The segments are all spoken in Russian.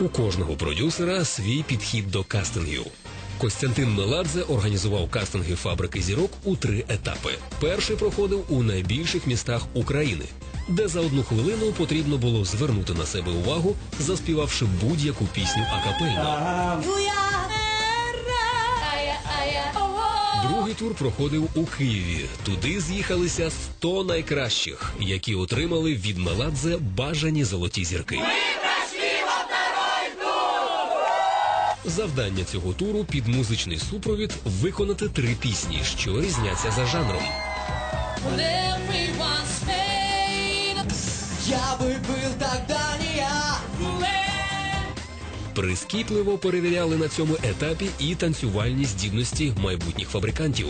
У кожного продюсера свій підхід до кастингів. Костянтин Меладзе організував кастинги фабрики зірок у три етапи. Перший проходив у найбільших містах України, де за одну хвилину потрібно було звернути на себе увагу, заспівавши будь-яку пісню акапельно. Другий тур проходив у Києві. Туди з'їхалися 100 найкращих, які отримали від Меладзе бажані золоті зірки. Завдання цього туру під музичний супровід виконати три пісні, що різняться за жанром. Я. Прискіпливо перевіряли на цьому етапі і танцювальні здібності майбутніх фабрикантів.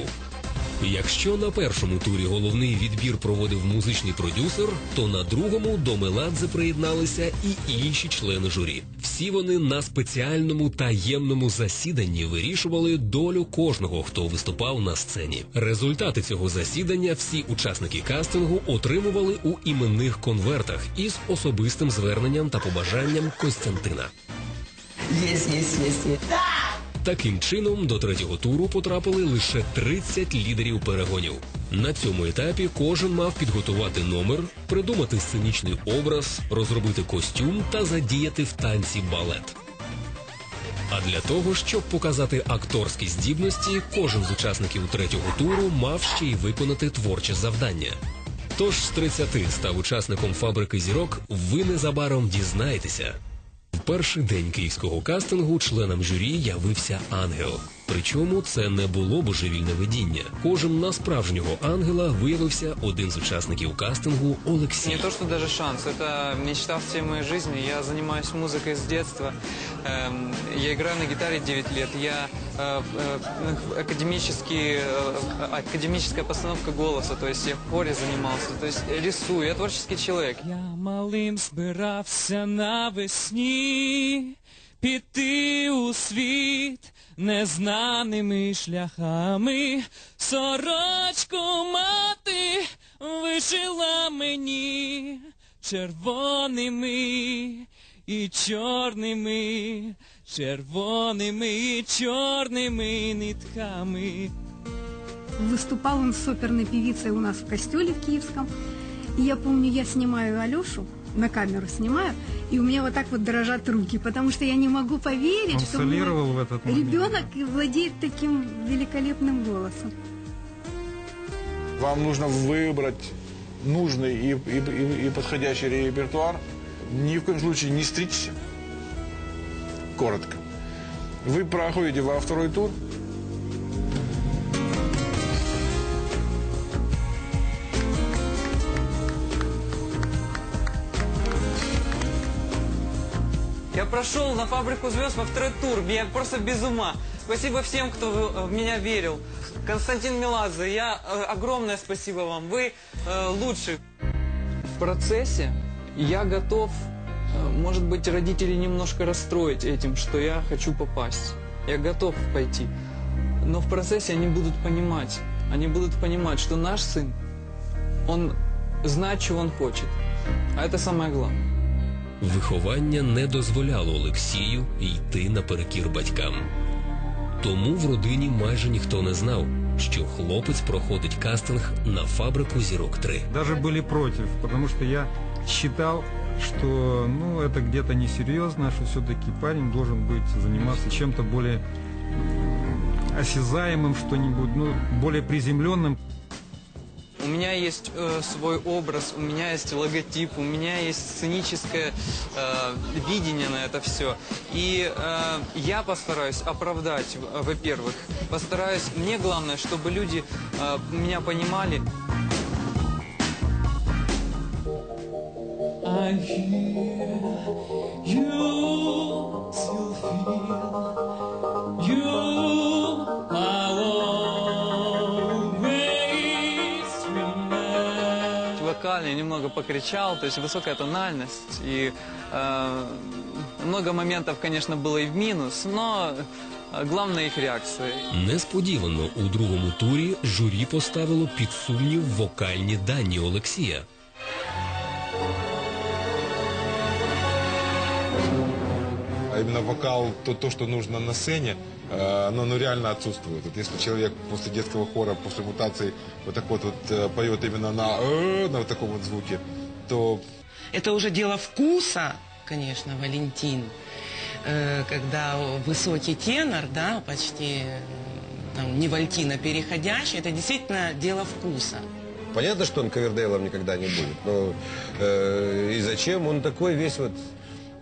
Якщо на першому турі головний відбір проводив музичний продюсер, то на другому до Меладзе приєдналися і інші члени журі. Всі вони на спеціальному таємному засіданні вирішували долю кожного, хто виступав на сцені. Результати цього засідання всі учасники кастингу отримували у іменних конвертах із особистим зверненням та побажанням Костянтина. Есть, есть, есть, есть. Таким чином, до третього туру потрапили лише 30 лідерів перегонів. На цьому етапі кожен мав підготувати номер, придумати сценічний образ, розробити костюм та задіяти в танці балет. А для того, щоб показати акторські здібності, кожен з учасників третього туру мав ще й виконати творче завдання. Тож з 30 став учасником фабрики зірок, ви незабаром дізнаєтеся. В перший день київського кастингу членам журі явився ангел. Причому це не було божевільне видіння. Кожен на справжнього ангела виявився один з учасників кастингу Олексій. Не то, что даже шанс, это мечта всей моей жизни. Я занимаюсь музыкой с детства. Эм, Я играю на гитаре 9 лет. Я э, э, академический, э, академическая постановка голоса, то есть я в хоре занимался, то есть рисую. Я творческий человек. Я малим збирався навесні піти у світ незнаними шляхами. Сорочку мати вишила мені червоними і чорними, червоними і чорними нитками. Выступал он с оперной певицей у нас в Костеле в Киевском. И я помню, я снимаю Алешу, на камеру снимаю, и у меня вот так вот дрожат руки, потому что я не могу поверить, Он что в этот момент. ребенок владеет таким великолепным голосом. Вам нужно выбрать нужный и, и- и- и подходящий репертуар. Ни в коем случае не стричься. Коротко. Вы проходите во второй тур. Я прошел на фабрику звезд во второй тур. Я просто без ума. Спасибо всем, кто в в меня верил. Константин Меладзе, я э, огромное спасибо вам. Вы э, лучший. В процессе я готов, э, может быть, родителей немножко расстроить этим, что я хочу попасть. Я готов пойти. Но в процессе они будут понимать, они будут понимать, что наш сын, он знает, чего он хочет. А это самое главное. Виховання не дозволяло Олексію йти наперекір батькам. Тому в родині майже ніхто не знав, що хлопець проходить кастинг на фабрику зірок 3 Даже были против, потому что я считал, что ну, это где-то несерьезно, что все-таки парень должен быть заниматься чем-то более осязаемым, что-нибудь, ну, более приземленным. У меня есть э, свой образ, у меня есть логотип, у меня есть сценическое э, видение на это все. И э, я постараюсь оправдать, во-первых, постараюсь, мне главное, чтобы люди э, меня понимали. I hear you still feel you I'll always remember. Вокально немного покричал, то есть высокая тональность. И э, много моментов, конечно, было и в минус, но э, главное их реакция. Несподівано у другому турі журі поставило під сумнів вокальні дані Олексія. А именно вокал, то, то что нужно на сцене, э, оно ну, реально отсутствует. Вот если человек после детского хора, после мутации вот так вот, вот э, поет именно на, «э», на вот таком вот звуке, то Это уже дело вкуса, конечно, Валентин. Когда высокий тенор, да, почти там, не вальтина переходящий, это действительно дело вкуса. Понятно, что он ковердейлом никогда не будет. Но э, и зачем? Он такой весь вот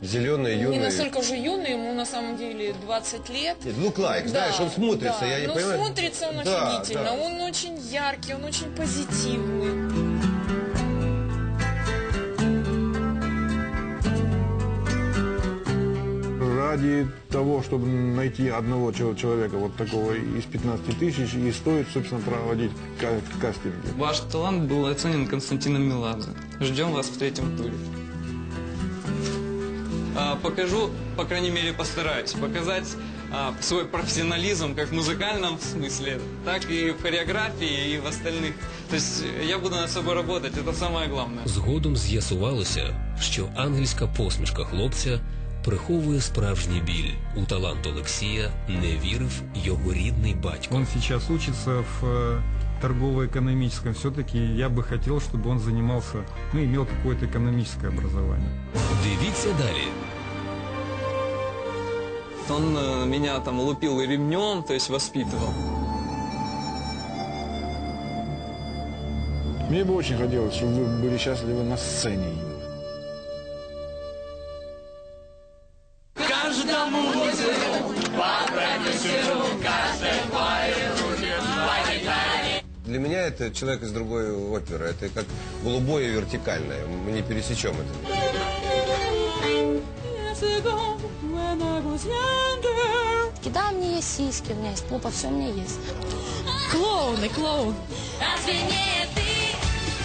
зеленый, юный. Не настолько уже юный, ему на самом деле 20 лет. Look like, знаешь, он смотрится, да. я не ну, понимаю. смотрится он Да, офигительно, да. он очень яркий, он очень позитивный. Ради того, чтобы найти одного чел- человека вот такого из 15 тысяч, и стоит, собственно, проводить ка- кастинги. Ваш талант был оценен Константином Меладзе. Ждем вас в третьем туре. А, покажу, по крайней мере, постараюсь показать а, свой профессионализм как в музыкальном смысле, так и в хореографии, и в остальных. То есть э, я буду над собой работать, это самое главное. Згодом з'ясувалося, що ангельська посмішка хлопця приховує справжній біль. У талант Олексія не вірив його рідний батько. Он сейчас учится в э, торгово-экономическом. Все-таки я бы хотел, чтобы он занимался, ну, имел какое-то экономическое образование. Дивіться далі. Он э, меня там лупил ремнем, то есть воспитывал. Мне бы очень хотелось, чтобы вы были счастливы на сцене. Для меня это человек из другой оперы. Это как голубое и вертикальное. Мы не пересечем это. Да, у меня есть сиськи, у меня есть попа, все у меня есть. Клоуны, клоун. Разве не ты,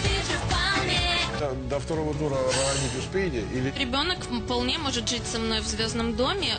ты же вполне До, до второго тура родить успеете? Или Ребенок вполне может жить со мной в звездном доме.